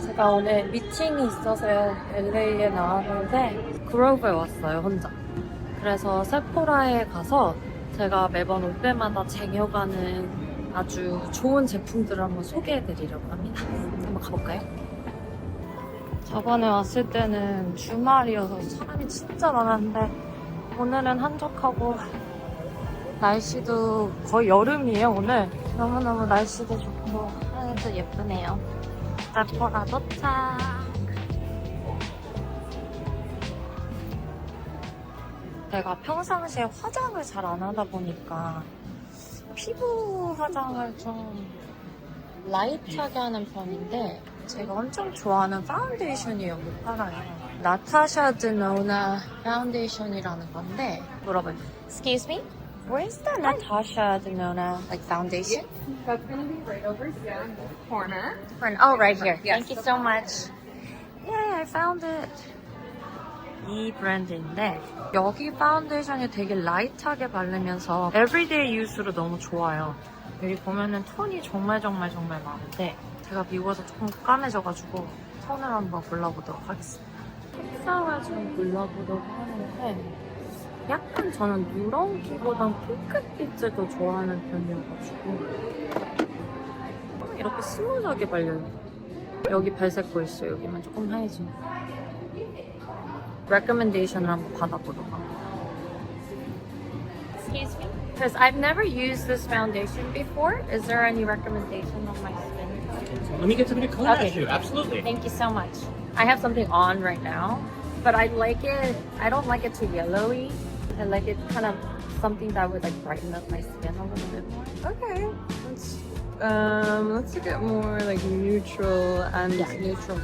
제가 오늘 미팅이 있어서요. LA에 나왔는데 그로브에 왔어요, 혼자. 그래서 세포라에 가서 제가 매번 올 때마다 쟁여가는 아주 좋은 제품들을 한번 소개해드리려고 합니다. 한번 가볼까요? 저번에 왔을 때는 주말이어서 사람이 진짜 많았는데 오늘은 한적하고 날씨도 거의 여름이에요, 오늘. 너무너무 날씨도 좋고 하늘도 예쁘네요. 세포라 도착. 내가 평상시에 화장을 잘 안 하다 보니까 피부 화장을 좀 라이트하게 하는 편인데 제가 엄청 좋아하는 파운데이션이 여기 팔아요. 나타샤 드노나 파운데이션이라는 건데 물어봐요. Excuse me? Where's the Natasha Denona like foundation? That's to be right over here in this corner. Oh, right here. Yes. Thank you so much. Yeah, I found it. 이 브랜드인데 여기 파운데이션이 되게 라이트하게 바르면서 에브리데이 유스로 너무 좋아요. 여기 보면은 톤이 정말 정말 정말 많은데 제가 미워서 조금 까매져가지고 톤을 한번 골라보도록 하겠습니다. 색상을 좀 골라보려고 하는데 약간 저는 누런기보단 핑크빛을 더 좋아하는 편이어가지고 이렇게 스무하게 발려요. 여기 발색 보이시죠? 여기만 조금 하얘진. 레커멘데이션을 한번 받아보도록 합니다. Excuse me? Because I've never used this foundation before. Is there any recommendation on my skin? Let me get something to color Okay. match you. Absolutely. Thank you so much. I have something on right now, but I like it. I don't like it too yellowy. I like it kind of something that would like brighten up my skin a little bit more. Okay. Let's um let's look at more like neutral and Yeah, neutral.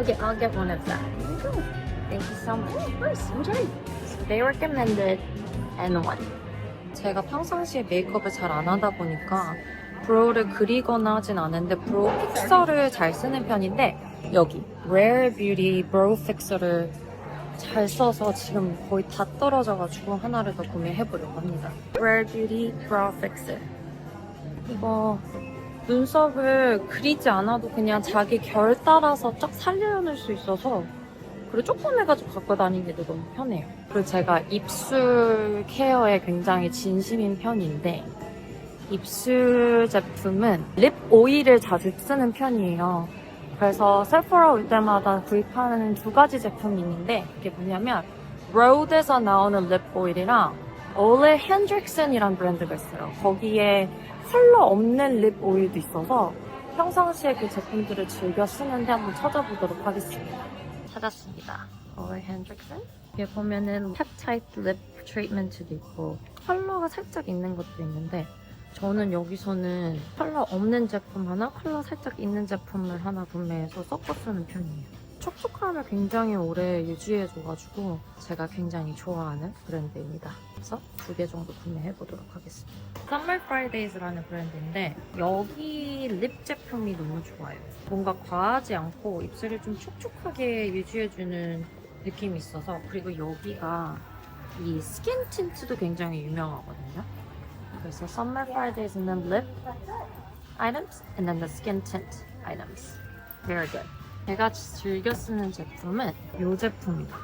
Okay, I'll get one of that. Thank you so much. of course, enjoy. So they recommended N1. 제가 평상시에 메이크업을 잘 안 하다 보니까 브로우를 그리거나 하진 않은데 브로우 픽서를 잘 쓰는 편인데 여기 Rare 브로우 픽서를 잘 써서 지금 거의 다 떨어져가지고 하나를 더 구매해보려고 합니다. Rare Beauty 이거 눈썹을 그리지 않아도 그냥 자기 결 따라서 쫙 살려놓을 수 있어서 그리고 조금 해가지고 갖고 다니기도 너무 편해요. 그리고 제가 입술 케어에 굉장히 진심인 편인데 입술 제품은 립 오일을 자주 쓰는 편이에요. 그래서 세포라 올 때마다 구입하는 두 가지 제품이 있는데 그게 뭐냐면 로드에서 나오는 립 오일이랑 올레 핸드릭슨이란 브랜드가 있어요. 거기에 컬러 없는 립 오일도 있어서 평상시에 그 제품들을 즐겨 쓰는데 한번 찾아보도록 하겠습니다. 찾았습니다. 올레 핸드릭슨. 여기 보면은 펩타이드 립 트리트먼트도 있고 컬러가 살짝 있는 것도 있는데 저는 여기서는 컬러 없는 제품 하나, 컬러 살짝 있는 제품을 하나 구매해서 섞어 쓰는 편이에요. 촉촉함을 굉장히 오래 유지해줘가지고 제가 굉장히 좋아하는 브랜드입니다. 그래서 두 개 정도 구매해보도록 하겠습니다. Summer Fridays라는 브랜드인데 여기 립 제품이 너무 좋아요. 뭔가 과하지 않고 입술을 좀 촉촉하게 유지해주는 느낌이 있어서 그리고 여기가 이 스킨 틴트도 굉장히 유명하거든요. 그래서 Summer Fridays는 lip items and then the skin tint items. Very good. 제가 즐겨 쓰는 제품은 이 제품입니다.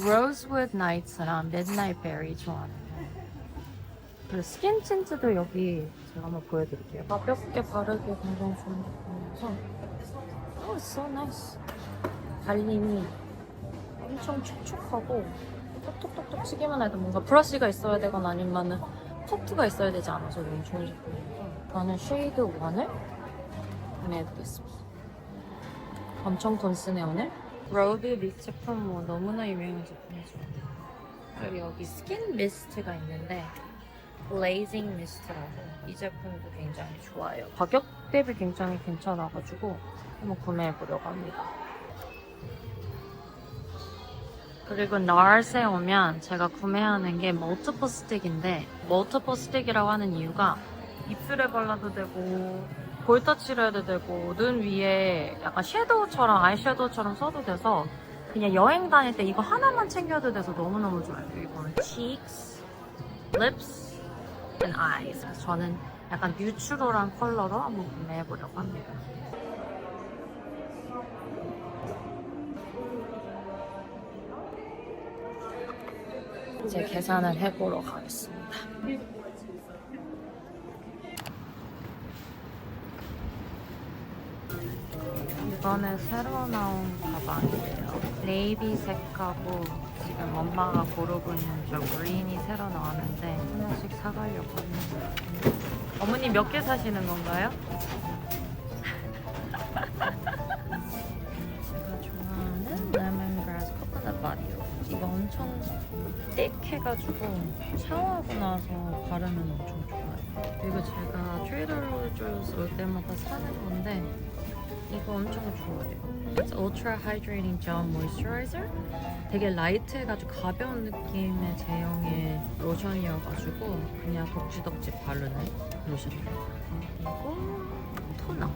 Rosewood Nights랑 Midnight Berry 좋아하는 그리고 스킨 틴트도 여기 제가 한번 보여드릴게요. 가볍게 바르기 굉장히 좋은 제품이어서 Oh, it's so nice. 발림이 엄청 촉촉하고 톡톡톡톡 치기만 해도 뭔가 브러쉬가 있어야 되거나 아니면은 퍼프가 있어야 되지 않아서 너무 좋은 제품이어서 저는 쉐이드 1을 구매해보겠습니다. 엄청 돈 쓰네 오늘. 로드 립 제품 뭐 너무나 유명한 제품이죠. 그리고 여기 스킨 미스트가 있는데 블레이징 미스트라고 이 제품도 굉장히 좋아요. 가격 대비 굉장히 괜찮아가지고 한번 구매해보려고 합니다. 그리고 나르스에 오면 제가 구매하는 게 멀티플 스틱인데 멀티플 스틱이라고 하는 이유가 입술에 발라도 되고 볼터치를 해도 되고 눈 위에 약간 섀도우처럼 아이섀도우처럼 써도 돼서 그냥 여행 다닐 때 이거 하나만 챙겨도 돼서 너무너무 좋아요. 이거는 cheeks, lips, and eyes. 저는 약간 뉴트럴한 컬러로 한번 구매해보려고 합니다. 이제 계산을 해보러 가겠습니다. 이번에 새로 나온 가방이에요. 네이비 색하고 지금 엄마가 고르고 있는 저 그린이 새로 나왔는데 하나씩 사가려고 합니다. 어머니 몇 개 사시는 건가요? 엄청 띡 해가지고 샤워하고 나서 바르면 엄청 좋아요. 그리고 제가 트레이더로즈에서 올 때마다 사는 건데 이거 엄청 좋아해요. It's Ultra Hydrating Gel Moisturizer. 되게 라이트해가지고 가벼운 느낌의 제형의 로션이어가지고 그냥 덕지덕지 바르는 로션이에요. 그리고 토너.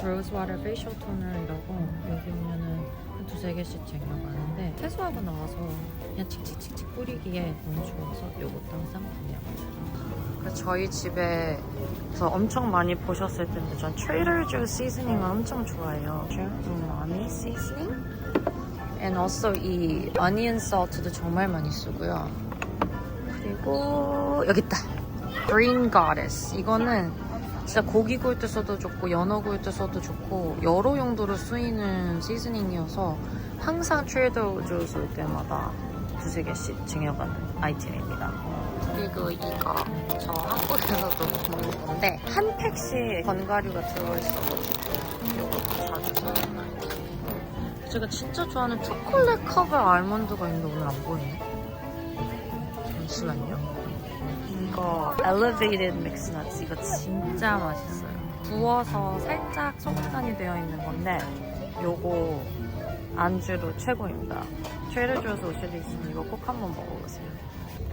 로즈와터 페이셜 토너이라고 여기 오면은 한 두세 개씩 쟁여가는데 세수하고 나와서 그냥 칙칙칙칙 뿌리기에 너무 좋아서 이것도 항상 구매합니다. 저희 집에서 엄청 많이 보셨을 텐데 전 트레이더주 시즈닝을 엄청 좋아해요. 우마미 시즈닝? And also 이 onion salt도 정말 많이 쓰고요. 그리고 여기 있다. Green Goddess. 이거는 진짜 고기 구울 때 써도 좋고 연어 구울 때 써도 좋고 여러 용도로 쓰이는 시즈닝이어서 항상 트레이더주 올 때마다 두세 개씩 쟁여가는 아이템입니다. 그리고 이거 저 한국에서도 먹는 건데 한 팩씩 견과류가 들어있어가지고 이것도 자주 사는 아이템. 제가 진짜 좋아하는 초콜릿 커버 알몬드가 있는데 오늘 안 보이네. 잠시만요. 이거 Mix Nuts 이거 진짜 맛있어요. 구워서 살짝 소금간이 되어 있는 건데 요거 안주로 최고입니다. 트레이더주에서 오실 일 있으면 이거 꼭 한번 먹어보세요.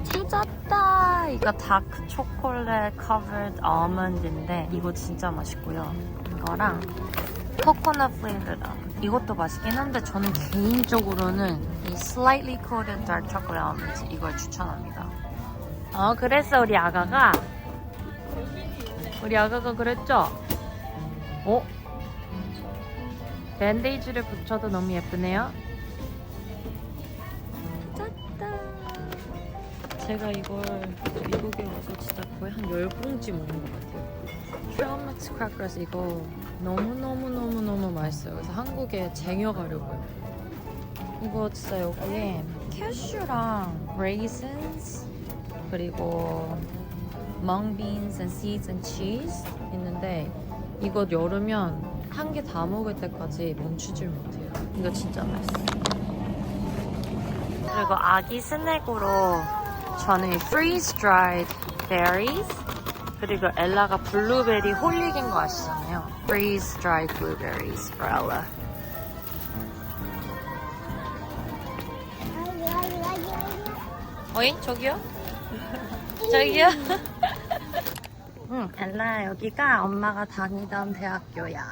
찾았다! 이거 다크 초콜릿 커버드 아몬드인데 이거 진짜 맛있고요. 이거랑 코코넛 플레이버다. 이것도 맛있긴 한데 저는 개인적으로는 이 slightly coated dark chocolate almond 이걸 추천합니다. 어, 그랬어 우리 아가가. 우리 아가가 그랬죠? 어? 밴데이지를 붙여도 너무 예쁘네요. 짠다. 제가 이걸 미국에 와서 진짜 거의 한 10봉지 먹은 것 같아요. 트라우마츠 크래커스 이거 너무너무너무너무 맛있어요. 그래서 한국에 쟁여가려고요. 이거 진짜 여기에 캐슈랑 레이슨스 그리고 mung beans and seeds and cheese 있는데 이거 열으면 한 개 다 먹을 때까지 멈추질 못해요. 이거 진짜 맛있어요. 그리고 아기 스낵으로 저는 freeze dried berries 그리고 엘라가 블루베리 홀릭인 거 아시잖아요. freeze dried blueberries for Ella. 어이 저기요? 저기요? 응, 엘라 여기가 엄마가 다니던 대학교야.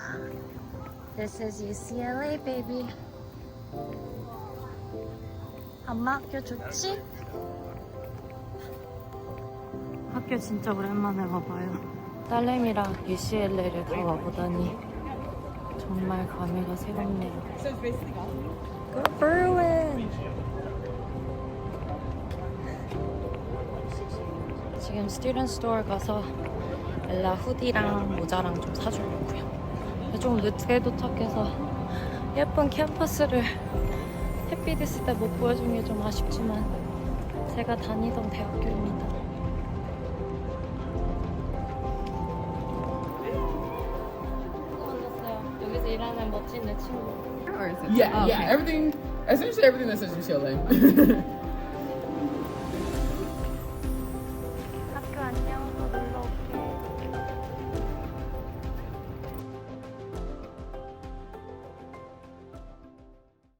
This is UCLA, baby. 엄마 학교 좋지? 학교 진짜 오랜만에 와봐요. 딸내미랑 UCLA를 다 와보다니 정말 감회가 새롭네요. Go Berwin! 지금 스튜던트 스토어 가서 엘라 후디랑 모자랑 좀 사주려고요. 좀 늦게 도착해서 예쁜 캠퍼스를 햇빛 있을 때 못 보여준 게 좀 아쉽지만 제가 다니던 대학교입니다. 만났어요. 여기서 일하는 멋진 내 친구. Or is it? Yeah, yeah. Everything, essentially everything that says UCLA.